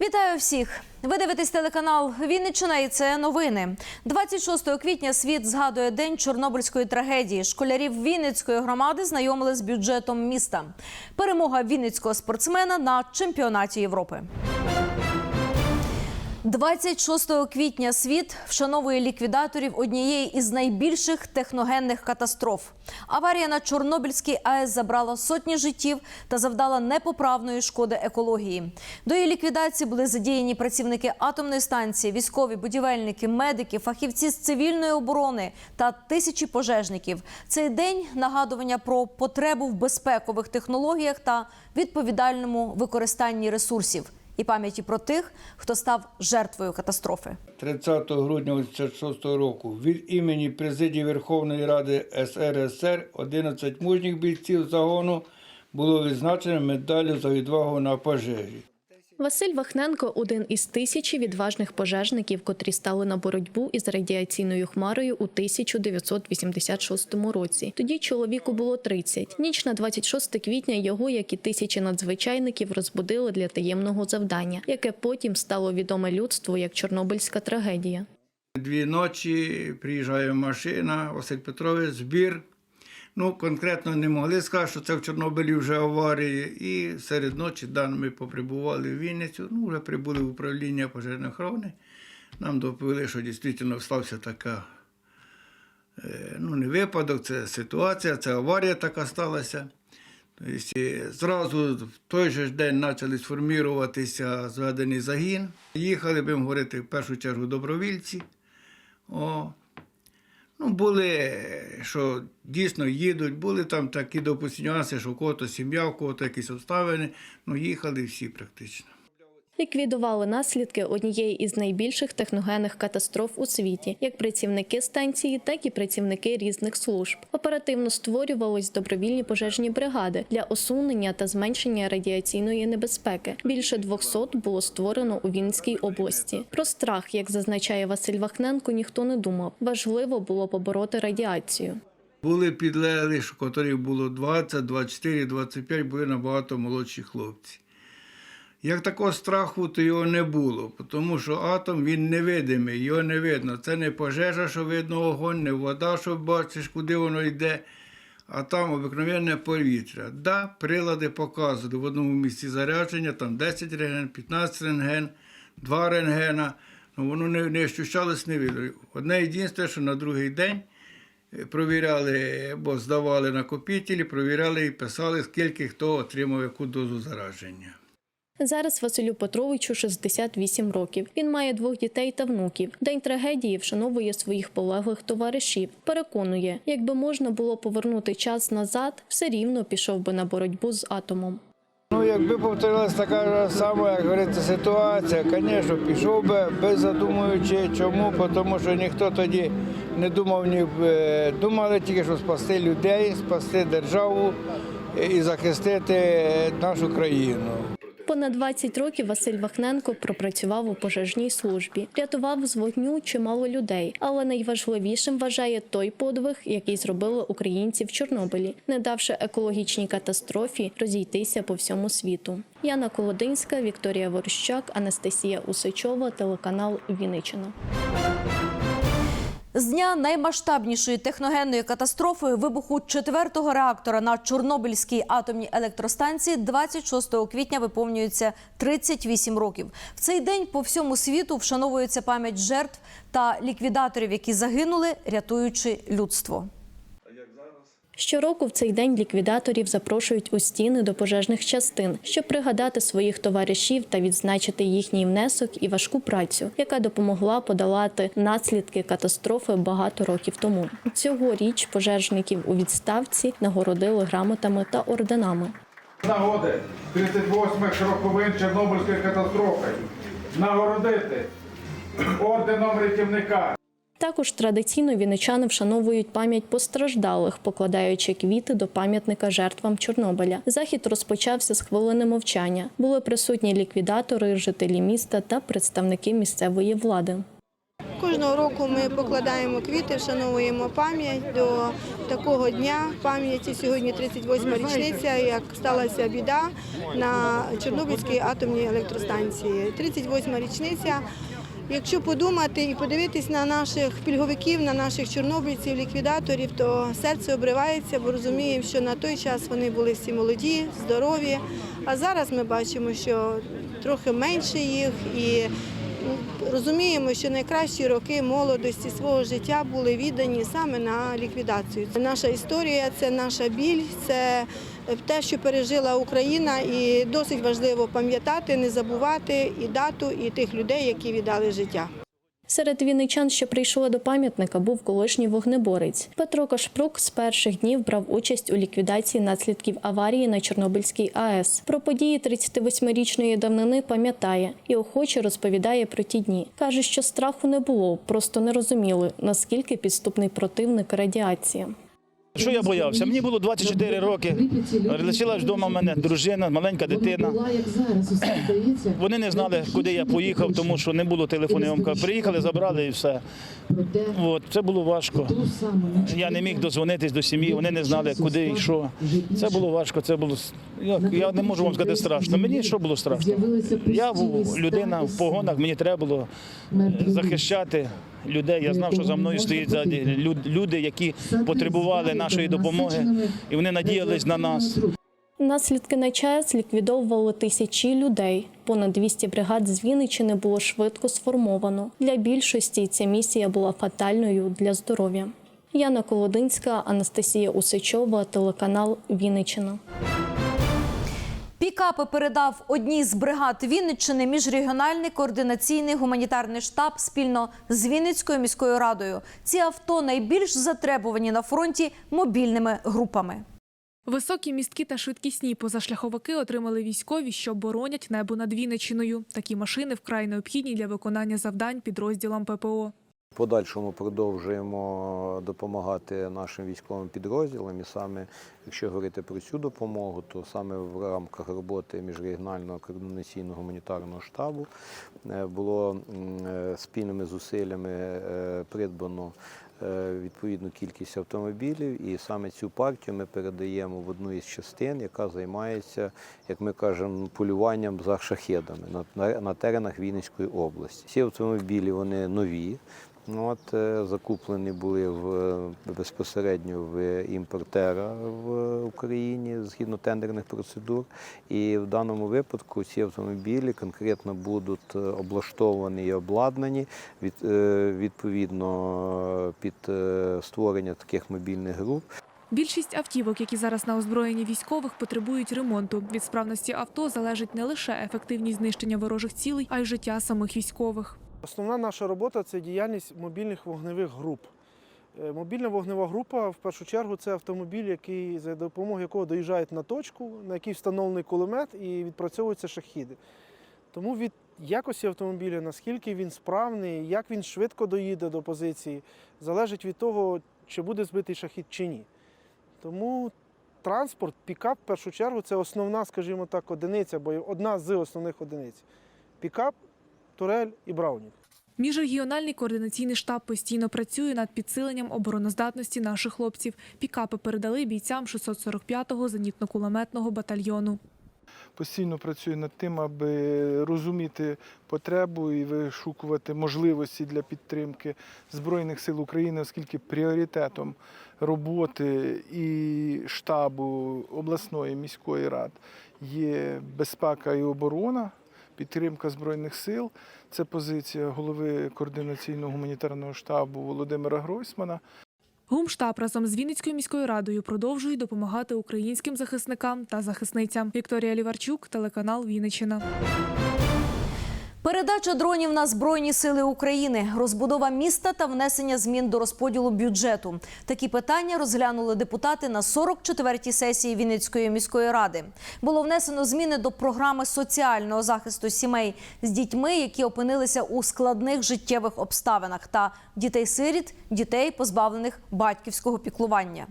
Вітаю всіх! Ви дивитесь телеканал Вінниччина і це новини. 26 квітня світ згадує день Чорнобильської трагедії. Школярів Вінницької громади знайомили з бюджетом міста. Перемога вінницького спортсмена на чемпіонаті Європи. 26 квітня світ вшановує ліквідаторів однієї із найбільших техногенних катастроф. Аварія на Чорнобильській АЕС забрала сотні життів та завдала непоправної шкоди екології. До її ліквідації були задіяні працівники атомної станції, військові, будівельники, медики, фахівці з цивільної оборони та тисячі пожежників. Цей день нагадування про потребу в безпекових технологіях та відповідальному використанні ресурсів і пам'яті про тих, хто став жертвою катастрофи. 30 грудня 1986 року від імені президії Верховної Ради СРСР 11 мужніх бійців загону було відзначено медаллю за відвагу на пожежі. Василь Вахненко один із тисячі відважних пожежників, котрі стали на боротьбу із радіаційною хмарою у 1986 році. Тоді чоловіку було 30. Ніч на 26 квітня його, як і тисячі надзвичайників, розбудили для таємного завдання, яке потім стало відоме людству як Чорнобильська трагедія. Дві ночі приїжджає машина, Василь Петрович, збір. Ну, конкретно не могли сказати, що це в Чорнобилі вже аварії. І серед ночі да, ми поприбували в Вінницю, ну, вже прибули в управління пожежної охорони. Нам доповіли, що дійсно стався така, е, ну, не випадок, це ситуація, це аварія така сталася. Тобто, зразу в той же день почали сформіруватися зведений загін. Їхали, будемо говорити, в першу чергу добровільці. О, Ну, були, що дійсно їдуть, були там такі допустим, що у кого-то сім'я, у кого-то якісь обставини. Ну, їхали всі практично. Ліквідували наслідки однієї із найбільших техногенних катастроф у світі, як працівники станції, так і працівники різних служб. Оперативно створювались добровільні пожежні бригади для усунення та зменшення радіаційної небезпеки. Більше 200 було створено у Вінській області. Про страх, як зазначає Василь Вахненко, ніхто не думав. Важливо було побороти радіацію. Були підлеглі, що котрих було 20, 24, 25, були набагато молодші хлопці. Як такого страху, то його не було, тому що атом він невидимий, його не видно. Це не пожежа, що видно огонь, не вода, що бачиш, куди воно йде, а там обикновенне повітря. Да, прилади показували в одному місці зарядження, там 10 рентген, 15 рентген, 2 рентгена. Ну, воно не, не ощущалось, не видно. Одне єдине, що на другий день е, провіряли, бо здавали накопителі, провіряли і писали, скільки хто отримав яку дозу зараження. Зараз Василю Петровичу 68 років. Він має двох дітей та внуків. День трагедії вшановує своїх полеглих товаришів. Переконує, якби можна було повернути час назад, все рівно пішов би на боротьбу з атомом. Ну, якби повторилася така ж сама, як говориться, ситуація, звісно, пішов би без задумуючи, чому, тому що ніхто тоді не думав, ні е, думали тільки, що спасти людей, спасти державу е, і захистити нашу країну. Понад 20 років Василь Вахненко пропрацював у пожежній службі, рятував з вогню чимало людей, але найважливішим вважає той подвиг, який зробили українці в Чорнобилі, не давши екологічній катастрофі розійтися по всьому світу. Яна Колодинська, Вікторія Ворощак, Анастасія Усичова, телеканал Вінниччина. З дня наймасштабнішої техногенної катастрофи вибуху четвертого реактора на Чорнобильській атомній електростанції 26 квітня виповнюється 38 років. В цей день по всьому світу вшановується пам'ять жертв та ліквідаторів, які загинули, рятуючи людство. Щороку в цей день ліквідаторів запрошують у стіни до пожежних частин, щоб пригадати своїх товаришів та відзначити їхній внесок і важку працю, яка допомогла подолати наслідки катастрофи багато років тому. Цьогоріч пожежників у відставці нагородили грамотами та орденами. Нагоди 38-х роковин Чорнобильської катастрофи нагородити орденом рятівника. Також традиційно вінничани вшановують пам'ять постраждалих, покладаючи квіти до пам'ятника жертвам Чорнобиля. Захід розпочався з хвилини мовчання. Були присутні ліквідатори, жителі міста та представники місцевої влади. Кожного року ми покладаємо квіти, вшановуємо пам'ять до такого дня пам'яті. Сьогодні 38 річниця, як сталася біда на Чорнобильській атомній електростанції. 38 річниця. Якщо подумати і подивитись на наших пільговиків, на наших чорнобильців, ліквідаторів, то серце обривається, бо розуміємо, що на той час вони були всі молоді, здорові. А зараз ми бачимо, що трохи менше їх і розуміємо, що найкращі роки молодості свого життя були віддані саме на ліквідацію. Наша історія це наша біль, це те, що пережила Україна, і досить важливо пам'ятати, не забувати і дату, і тих людей, які віддали життя. Серед вінничан, що прийшли до пам'ятника, був колишній вогнеборець. Петро Кашпрук з перших днів брав участь у ліквідації наслідків аварії на Чорнобильській АЕС. Про події 38-річної давнини пам'ятає і охоче розповідає про ті дні. Каже, що страху не було, просто не розуміли, наскільки підступний противник радіація. Що я боявся? Мені було 24 роки. Лишилась вдома в мене дружина, маленька дитина. Вони не знали, куди я поїхав, тому що не було телефонів. Приїхали, забрали і все. От, це було важко. Я не міг дозвонитись до сім'ї, вони не знали, куди і що. Це було важко, це було. Я, не можу вам сказати страшно. Мені що було страшно? Я був людина в погонах, мені треба було захищати людей. Я знав, що за мною люд- люди, які потребували нашої допомоги, і вони надіялись на нас. Наслідки на ЧАЕС ліквідовували тисячі людей. Понад 200 бригад з Вінниччини було швидко сформовано. Для більшості ця місія була фатальною для здоров'я. Яна Колодинська, Анастасія Усичова, телеканал Вінниччина. Пікапи передав одній з бригад Вінниччини міжрегіональний координаційний гуманітарний штаб спільно з Вінницькою міською радою. Ці авто найбільш затребувані на фронті мобільними групами. Високі містки та швидкісні позашляховики отримали військові, що боронять небо над Вінниччиною. Такі машини вкрай необхідні для виконання завдань підрозділам ППО. Подальшому продовжуємо допомагати нашим військовим підрозділам. І саме, якщо говорити про цю допомогу, то саме в рамках роботи міжрегіонального координаційного гуманітарного штабу е, було е, спільними зусиллями е, придбано відповідну кількість автомобілів, і саме цю партію ми передаємо в одну із частин, яка займається, як ми кажемо, полюванням за шахедами на теренах Вінницької області. Ці автомобілі вони нові. Ну, От, е, закуплені були в, е, безпосередньо в імпортера в Україні згідно тендерних процедур. І в даному випадку ці автомобілі конкретно будуть е, облаштовані і обладнані від, відповідно під створення таких мобільних груп. Більшість автівок, які зараз на озброєнні військових, потребують ремонту. Від справності авто залежить не лише ефективність знищення ворожих цілей, а й життя самих військових. Основна наша робота це діяльність мобільних вогневих груп. Е, Мобільна вогнева група в першу чергу це автомобіль, який за допомогою якого доїжджають на точку, на якій встановлений кулемет і відпрацьовуються шахіди. Тому від якості автомобіля, наскільки він справний, як він швидко доїде до позиції, залежить від того, чи буде збитий шахід чи ні. Тому транспорт, пікап в першу чергу це основна, скажімо так, одиниця, бо одна з основних одиниць. Пікап, турель і браунінг. Міжрегіональний координаційний штаб постійно працює над підсиленням обороноздатності наших хлопців. Пікапи передали бійцям 645-го зенітно-кулеметного батальйону. постійно працює над тим, аби розуміти потребу і вишукувати можливості для підтримки Збройних сил України, оскільки пріоритетом роботи і штабу обласної міської рад є безпека і оборона. Підтримка Збройних сил це позиція голови координаційного гуманітарного штабу Володимира Гройсмана. Гумштаб разом з Вінницькою міською радою продовжує допомагати українським захисникам та захисницям. Вікторія Ліварчук, телеканал Вінниччина. Передача дронів на збройні сили України, розбудова міста та внесення змін до розподілу бюджету. Такі питання розглянули депутати на 44-й сесії Вінницької міської ради. Було внесено зміни до програми соціального захисту сімей з дітьми, які опинилися у складних життєвих обставинах, та дітей-сиріт, дітей, позбавлених батьківського піклування.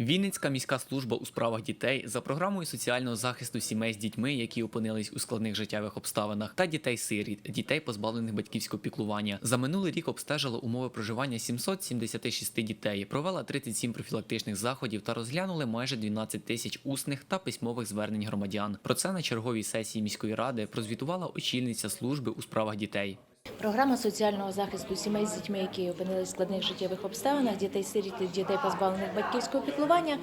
Вінницька міська служба у справах дітей за програмою соціального захисту сімей з дітьми, які опинились у складних життєвих обставинах, та дітей-сиріт, дітей, позбавлених батьківського піклування. За минулий рік обстежила умови проживання 776 дітей, провела 37 профілактичних заходів та розглянули майже 12 тисяч усних та письмових звернень громадян. Про це на черговій сесії міської ради прозвітувала очільниця служби у справах дітей. Програма соціального захисту сімей з дітьми, які опинились в складних життєвих обставинах, дітей сиріт і дітей позбавлених батьківського піклування,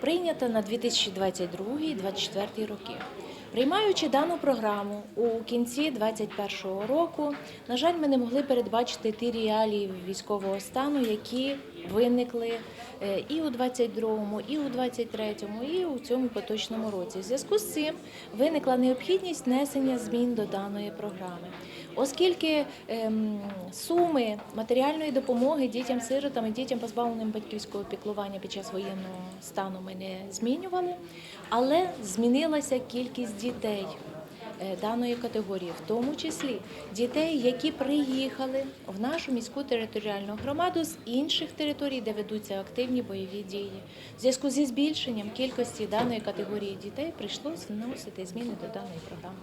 прийнята на 2022-2024 роки. Приймаючи дану програму у кінці 2021 року, на жаль, ми не могли передбачити ті реалії військового стану, які виникли е, і у 22-му, і у 23-му, і у цьому поточному році. В зв'язку з цим виникла необхідність внесення змін до даної програми. Оскільки ем, суми матеріальної допомоги дітям-сиротам і дітям, позбавленим батьківського піклування під час воєнного стану, ми не змінювали, але змінилася кількість дітей е, даної категорії, в тому числі дітей, які приїхали в нашу міську територіальну громаду з інших територій, де ведуться активні бойові дії. В зв'язку зі збільшенням кількості даної категорії дітей прийшлося вносити зміни до даної програми.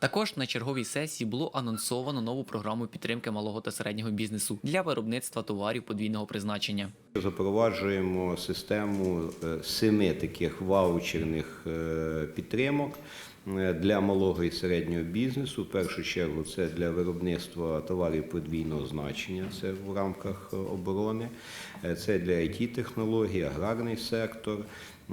Також на черговій сесії було анонсовано нову програму підтримки малого та середнього бізнесу для виробництва товарів подвійного призначення. Запроваджуємо систему е, семи таких ваучерних е, підтримок е, для малого і середнього бізнесу. В першу чергу це для виробництва товарів подвійного значення, це в рамках оборони, це для it технологій аграрний сектор.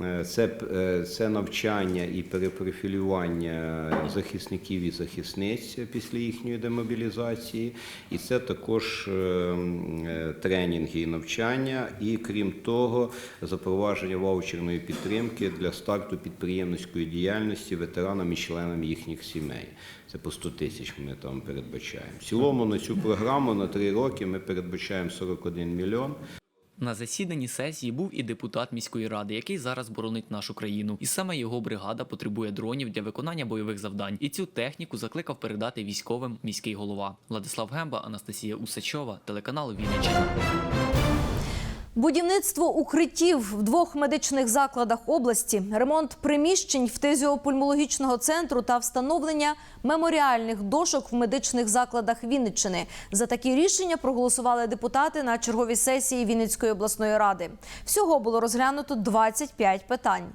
Е, Це, е, це навчання і перепрофілювання захисників і захисниць після їхньої демобілізації, і це також е, тренінги і навчання, і крім того, запровадження ваучерної підтримки для старту підприємницької діяльності ветеранам і членам їхніх сімей. Це по 100 тисяч ми там передбачаємо. В цілому на цю програму на три роки ми передбачаємо 41 мільйон. На засіданні сесії був і депутат міської ради, який зараз боронить нашу країну. І саме його бригада потребує дронів для виконання бойових завдань. І цю техніку закликав передати військовим міський голова Владислав Гемба, Анастасія Усачова, телеканал Вінниччина. Будівництво укриттів в двох медичних закладах області, ремонт приміщень в тезіопульмологічного центру та встановлення меморіальних дошок в медичних закладах Вінниччини. За такі рішення проголосували депутати на черговій сесії Вінницької обласної ради. Всього було розглянуто 25 питань.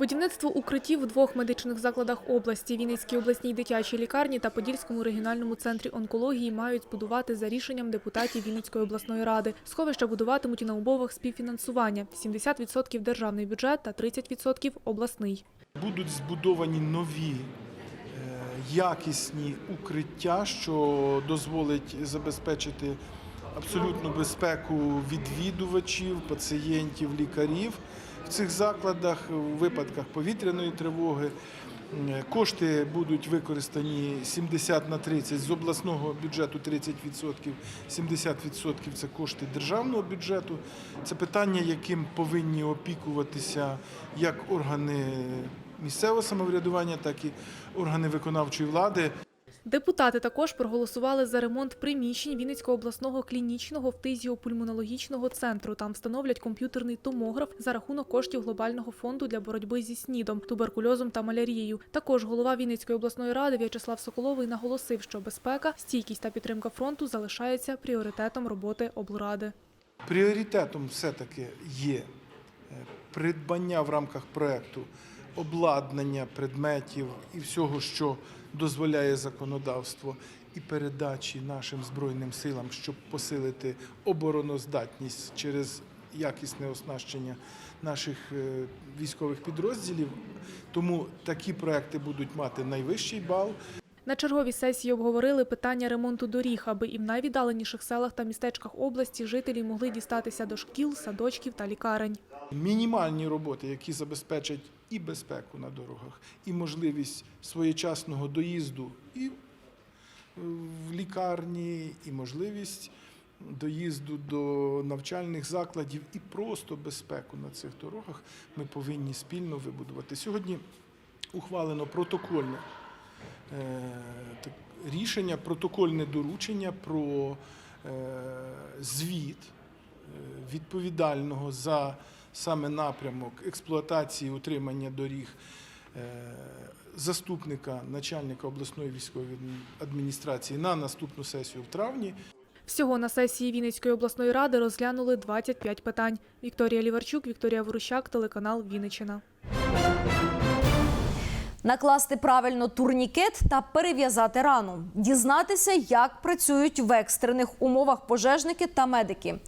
Будівництво укриттів у двох медичних закладах області Вінницькій обласній дитячій лікарні та Подільському регіональному центрі онкології мають збудувати за рішенням депутатів Вінницької обласної ради. Сховища будуватимуть на умовах співфінансування: 70% державний бюджет та 30% обласний. Будуть збудовані нові е, якісні укриття, що дозволить забезпечити абсолютну безпеку відвідувачів, пацієнтів, лікарів в цих закладах у випадках повітряної тривоги. Е, Кошти будуть використані 70 на 30 з обласного бюджету 30%, 70% це кошти державного бюджету. Це питання, яким повинні опікуватися як органи місцевого самоврядування, так і органи виконавчої влади. Депутати також проголосували за ремонт приміщень Вінницького обласного клінічного фтизіопульмонологічного центру. Там встановлять комп'ютерний томограф за рахунок коштів глобального фонду для боротьби зі снідом, туберкульозом та малярією. Також голова Вінницької обласної ради В'ячеслав Соколовий наголосив, що безпека, стійкість та підтримка фронту залишаються пріоритетом роботи облради. Пріоритетом все-таки є е, придбання в рамках проекту обладнання, предметів і всього, що дозволяє законодавство, і передачі нашим збройним силам, щоб посилити обороноздатність через якісне оснащення наших е, військових підрозділів. Тому такі проекти будуть мати найвищий бал. На черговій сесії обговорили питання ремонту доріг, аби і в найвіддаленіших селах та містечках області жителі могли дістатися до шкіл, садочків та лікарень. Мінімальні роботи, які забезпечать і безпеку на дорогах, і можливість своєчасного доїзду і е, в лікарні, і можливість доїзду до навчальних закладів, і просто безпеку на цих дорогах ми повинні спільно вибудувати. Сьогодні ухвалено протокольне рішення, протокольне доручення про е, звіт е, відповідального за саме напрямок експлуатації утримання доріг е, заступника начальника обласної військової адміністрації на наступну сесію в травні. Всього на сесії Вінницької обласної ради розглянули 25 питань. Вікторія Ліварчук, Вікторія Ворущак, телеканал Вінниччина. Накласти правильно турнікет та перев'язати рану, дізнатися, як працюють в екстрених умовах пожежники та медики.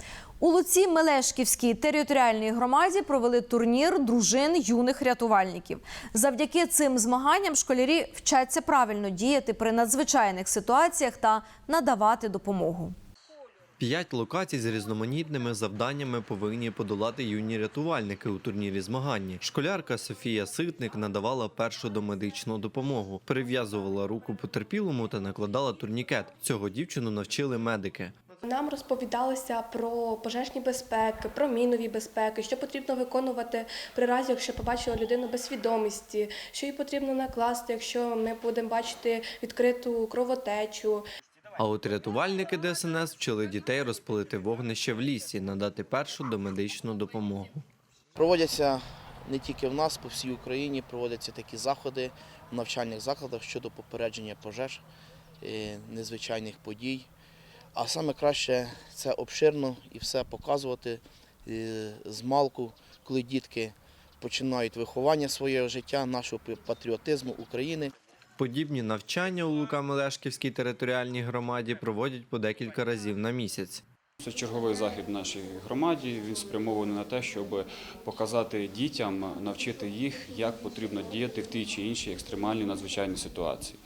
У Луці Мелешківській територіальній громаді провели турнір дружин юних рятувальників. Завдяки цим змаганням школярі вчаться правильно діяти при надзвичайних ситуаціях та надавати допомогу. П'ять локацій з різноманітними завданнями повинні подолати юні рятувальники у турнірі змагання. Школярка Софія Ситник надавала першу домедичну допомогу, перев'язувала руку потерпілому та накладала турнікет. Цього дівчину навчили медики. Нам розповідалося про пожежні безпеки, про мінові безпеки, що потрібно виконувати при разі, якщо побачила людину без свідомості, що їй потрібно накласти, якщо ми будемо бачити відкриту кровотечу. А от рятувальники ДСНС вчили дітей розпалити вогнище в лісі, надати першу домедичну допомогу. Проводяться не тільки в нас, по всій Україні проводяться такі заходи в навчальних закладах щодо попередження пожеж, е, незвичайних подій. А саме краще це обширно і все показувати е, з малку, коли дітки починають виховання свого життя, нашого патріотизму України. Подібні навчання у Лука-Мелешківській територіальній громаді проводять по декілька разів на місяць. Це черговий захід в нашій громаді. Він спрямований на те, щоб показати дітям, навчити їх, як потрібно діяти в тій чи іншій екстремальній надзвичайній ситуації.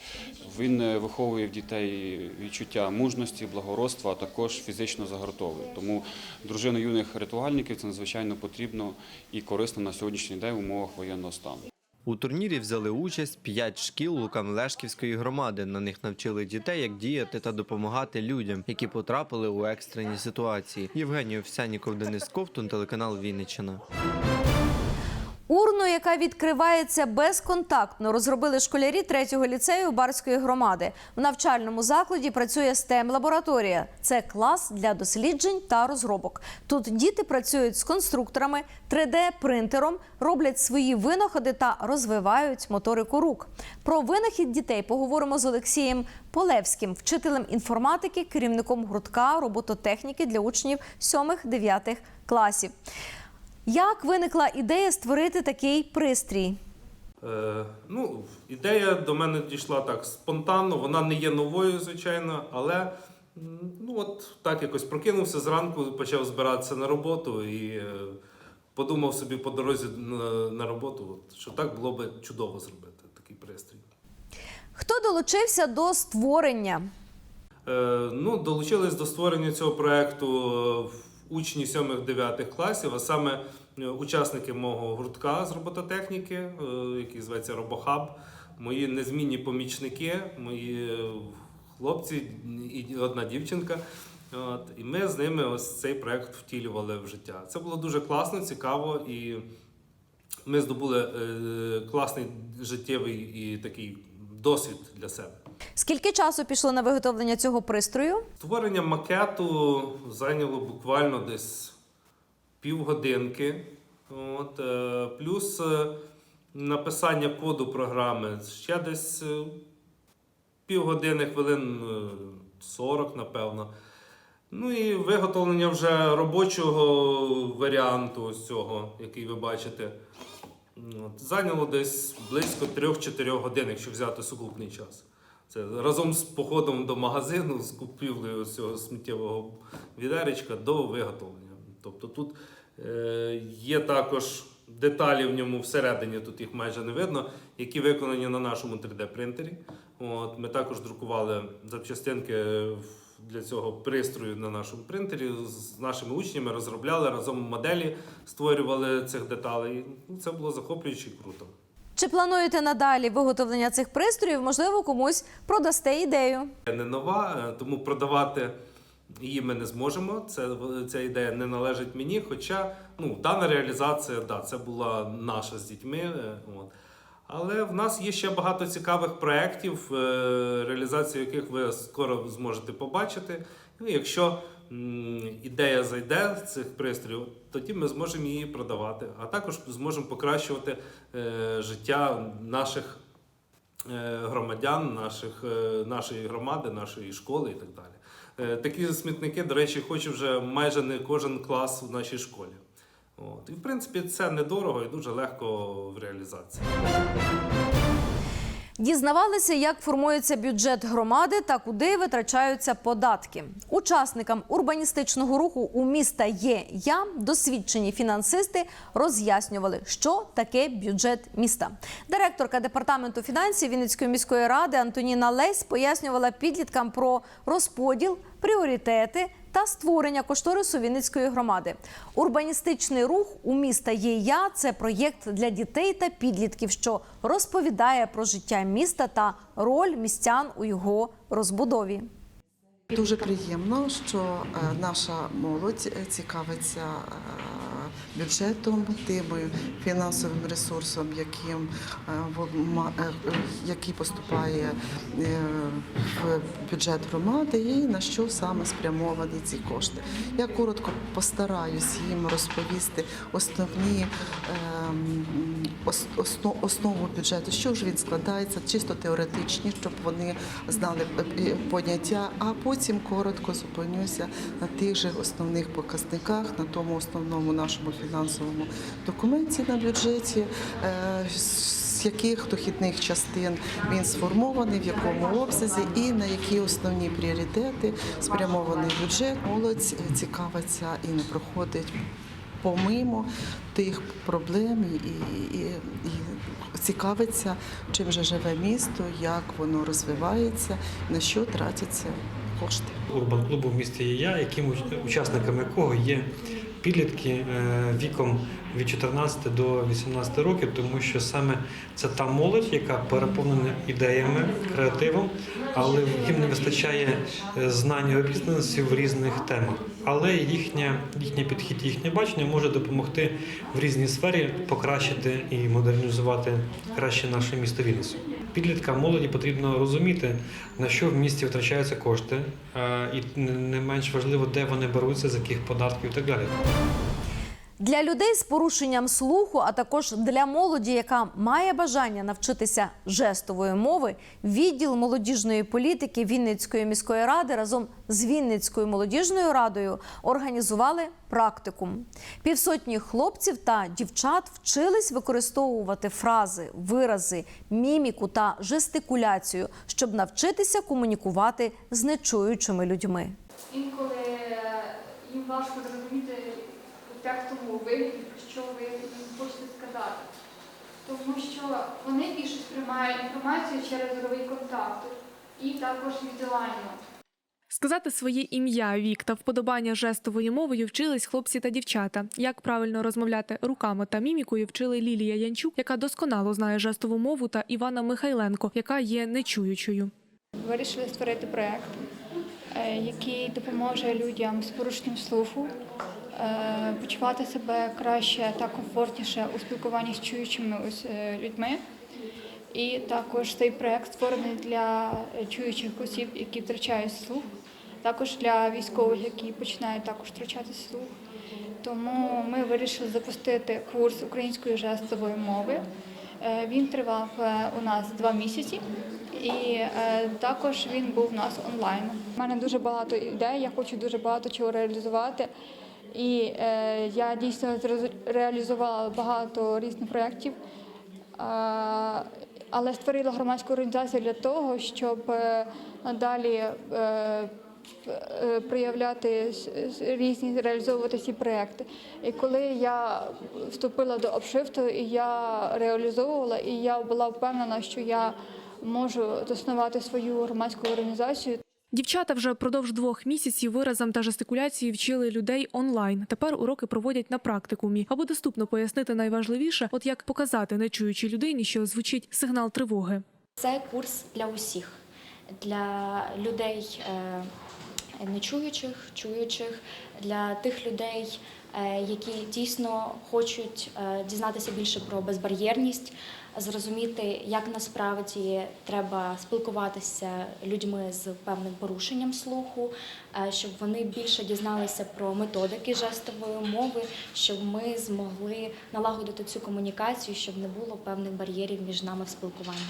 Він е, виховує в дітей відчуття мужності, благородства, а також фізично загартовує. Тому дружина юних рятувальників це надзвичайно потрібно і корисно на сьогоднішній день в умовах воєнного стану. У турнірі взяли участь п'ять шкіл Лука-Мелешківської громади. На них навчили дітей, як діяти та допомагати людям, які потрапили у екстрені ситуації. Євгеній Овсяніков, Денис Ковтун, телеканал Вінниччина. Урну, яка відкривається безконтактно, розробили школярі третього ліцею Барської громади. В навчальному закладі працює stem лабораторія Це клас для досліджень та розробок. Тут діти працюють з конструкторами, 3D-принтером, роблять свої винаходи та розвивають моторику рук. Про винахід дітей поговоримо з Олексієм Полевським, вчителем інформатики, керівником гуртка робототехніки для учнів 7-9 класів. Як виникла ідея створити такий пристрій? Е, ну, ідея до мене дійшла так спонтанно. Вона не є новою, звичайно, але ну от так якось прокинувся зранку, почав збиратися на роботу і е, подумав собі по дорозі на, на роботу, от, що так було би чудово зробити такий пристрій. Хто долучився до створення? Е, ну, долучились до створення цього проекту е, учні 7-9 класів, а саме е, учасники мого гуртка з робототехніки, е, який зветься Робохаб, мої незмінні помічники, мої е, хлопці і одна дівчинка. От, і ми з ними ось цей проект втілювали в життя. Це було дуже класно, цікаво, і ми здобули класний життєвий і такий досвід для себе. Скільки часу пішло на виготовлення цього пристрою? Створення макету зайняло буквально десь півгодинки. От, е, плюс е, написання коду програми ще десь е, півгодини, хвилин е, 40, напевно. Ну і виготовлення вже робочого варіанту ось цього, який ви бачите. От, зайняло десь близько 3-4 годин, якщо взяти сукупний час. Це разом з походом до магазину, з купівлею цього сміттєвого відеречка до виготовлення. Тобто тут е, є також деталі в ньому всередині, тут їх майже не видно, які виконані на нашому 3D-принтері. От, ми також друкували запчастинки для цього пристрою на нашому принтері. З нашими учнями розробляли разом моделі, створювали цих деталей. Ну, Це було захоплююче і круто. Чи плануєте надалі виготовлення цих пристроїв? Можливо, комусь продасте ідею. не нова, е, тому продавати її ми не зможемо. Це, ця ідея не належить мені. Хоча ну, дана реалізація, да, це була наша з дітьми. е, От. Але в нас є ще багато цікавих проєктів, е, реалізацію яких ви скоро зможете побачити. Ну, якщо ідея зайде з цих пристроїв, тоді ми зможемо її продавати, а також зможемо покращувати е, життя наших е, громадян, наших, е, нашої громади, нашої школи і так далі. Такі смітники, до речі, хоче вже майже не кожен клас у нашій школі. От. І в принципі це недорого і дуже легко в реалізації. Дізнавалися, як формується бюджет громади та куди витрачаються податки. Учасникам урбаністичного руху у міста є я досвідчені фінансисти роз'яснювали, що таке бюджет міста. Директорка департаменту фінансів Вінницької міської ради Антоніна Лесь пояснювала підліткам про розподіл, пріоритети та створення кошторису Вінницької громади. Урбаністичний рух у міста є я це проєкт для дітей та підлітків, що розповідає про життя міста та роль містян у його розбудові. Дуже приємно, що е, наша молодь е, цікавиться е, бюджетом, тим фінансовим ресурсом, яким е, е, е, який поступає в бюджет громади, і на що саме спрямовані ці кошти. Я коротко постараюсь їм розповісти основні ем, основу бюджету, що ж він складається, чисто теоретичні, щоб вони знали поняття, а потім коротко зупинюся на тих же основних показниках, на тому основному нашому фінансовому документі на бюджеті. е, з яких дохідних частин він сформований, в якому обсязі і на які основні пріоритети спрямований бюджет. Молодь е, цікавиться і не проходить помимо тих проблем і, і, і цікавиться, чим же живе місто, як воно розвивається, на що тратяться кошти. Урбан клубу в місті є я, яким уч- учасниками якого є підлітки е, віком від 14 до 18 років, тому що саме це та молодь, яка переповнена ідеями, креативом, але їм не вистачає е, знань і обізнаності в різних темах. Але їхня, їхній підхід, їхнє бачення може допомогти в різній сфері покращити і модернізувати краще наше місто Вінницю. Підліткам молоді потрібно розуміти, на що в місті втрачаються кошти, е, і не- не менш важливо, де вони беруться, з яких податків і так далі. Для людей з порушенням слуху, а також для молоді, яка має бажання навчитися жестової мови, відділ молодіжної політики Вінницької міської ради разом з Вінницькою молодіжною радою організували практикум. Півсотні хлопців та дівчат вчились використовувати фрази, вирази, міміку та жестикуляцію, щоб навчитися комунікувати з нечуючими людьми. Інколи е, їм важко зрозуміти у текстовому вигляді, що ви хочете сказати. Тому що вони більше сприймають інформацію через зоровий контакт і також візуально. Сказати своє ім'я, вік та вподобання жестовою мовою вчились хлопці та дівчата. Як правильно розмовляти руками та мімікою вчили Лілія Янчук, яка досконало знає жестову мову, та Івана Михайленко, яка є нечуючою. Вирішили створити проєкт, е, який допоможе людям з порушенням слуху е, почувати себе краще та комфортніше у спілкуванні з чуючими е, людьми. І також цей проєкт створений для чуючих осіб, які втрачають слух, також для військових, які починають також втрачати слух. Тому ми вирішили запустити курс української жестової мови. Е, Він тривав е, у нас два місяці, і також він був у нас онлайн. У мене дуже багато ідей, я хочу дуже багато чого реалізувати. І е, я дійсно реалізувала багато різних проєктів, е, але створила громадську організацію для того, щоб е, надалі е, е, проявляти різні реалізовувати ці проекти. І коли я вступила до обшифту, і я реалізовувала, і я була впевнена, що я можу заснувати свою громадську організацію. Дівчата вже впродовж двох місяців виразам та жестикуляції вчили людей онлайн. Тепер уроки проводять на практикумі, аби доступно пояснити найважливіше, от як показати нечуючій людині, що звучить сигнал тривоги. Це курс для усіх, для людей е, нечуючих, чуючих, для тих людей, е, які дійсно хочуть е, дізнатися більше про безбар'єрність, зрозуміти, як насправді треба спілкуватися людьми з певним порушенням слуху, е, щоб вони більше дізналися про методики жестової мови, щоб ми змогли налагодити цю комунікацію, щоб не було певних бар'єрів між нами в спілкуванні.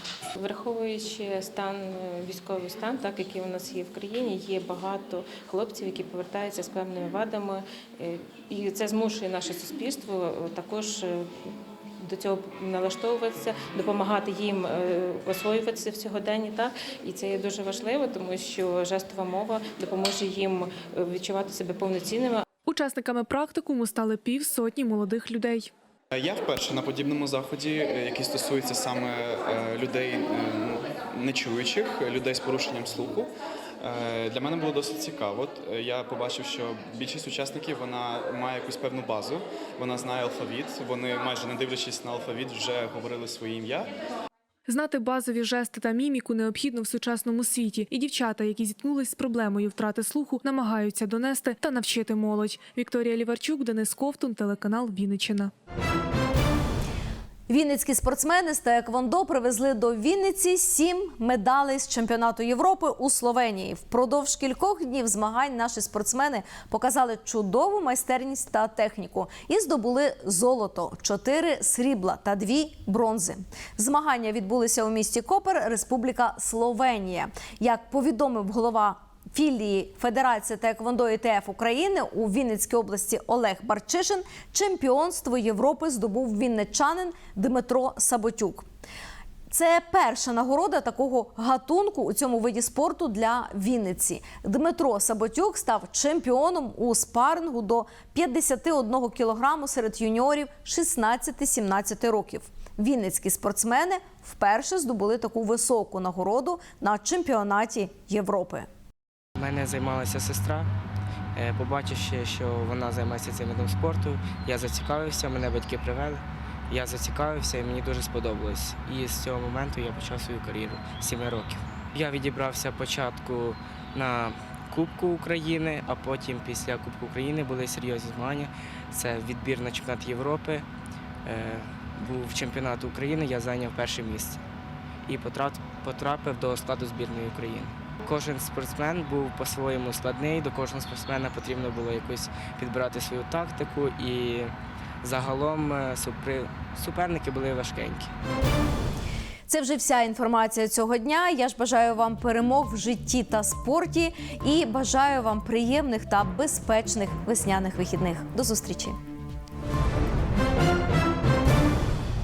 Враховуючи стан е, військовий стан, так який у нас є в країні, є багато хлопців, які повертаються з певними вадами, е, і це змушує наше суспільство також. До цього налаштовуватися, допомагати їм е, освоюватися в сьогоденні, так і це є дуже важливо, тому що жестова мова допоможе їм е, відчувати себе повноцінними, Учасниками практикуму стали півсотні молодих людей. Я вперше на подібному заході, е, який стосується саме людей нечуючих, людей з порушенням слуху. Е, Для мене було досить цікаво. Е, Я побачив, що більшість учасників вона має якусь певну базу, вона знає алфавіт. Вони майже не дивлячись на алфавіт, вже говорили своє ім'я. Знати базові жести та міміку необхідно в сучасному світі, і дівчата, які зіткнулись з проблемою втрати слуху, намагаються донести та навчити молодь. Вікторія Ліварчук, Денис Ковтун, телеканал Вінниччина. Вінницькі спортсмени з Таеквондо привезли до Вінниці сім медалей з чемпіонату Європи у Словенії. Впродовж кількох днів змагань наші спортсмени показали чудову майстерність та техніку і здобули золото, чотири срібла та дві бронзи. Змагання відбулися у місті Копер, Республіка Словенія. Як повідомив голова філії Федерації Таеквондо ІТФ України у Вінницькій області Олег Барчишин чемпіонство Європи здобув вінничанин Дмитро Саботюк. Це перша нагорода такого гатунку у цьому виді спорту для Вінниці. Дмитро Саботюк став чемпіоном у спарингу до 51 кілограму серед юніорів 16-17 років. Вінницькі спортсмени вперше здобули таку високу нагороду на чемпіонаті Європи. У мене займалася сестра. Е, Побачивши, що вона займається цим видом спорту, я зацікавився, мене батьки привели. Я зацікавився і мені дуже сподобалось. І з цього моменту я почав свою кар'єру з 7 років. Я відібрався спочатку на Кубку України, а потім після Кубку України були серйозні змагання. Це відбір на чемпіонат Європи. Е, Був чемпіонат України, я зайняв перше місце і потрапив до складу збірної України. Кожен спортсмен був по-своєму складний, до кожного спортсмена потрібно було якось підбирати свою тактику, і загалом е, суперники були важкенькі. Це вже вся інформація цього дня. Я ж бажаю вам перемог в житті та спорті і бажаю вам приємних та безпечних весняних вихідних. До зустрічі!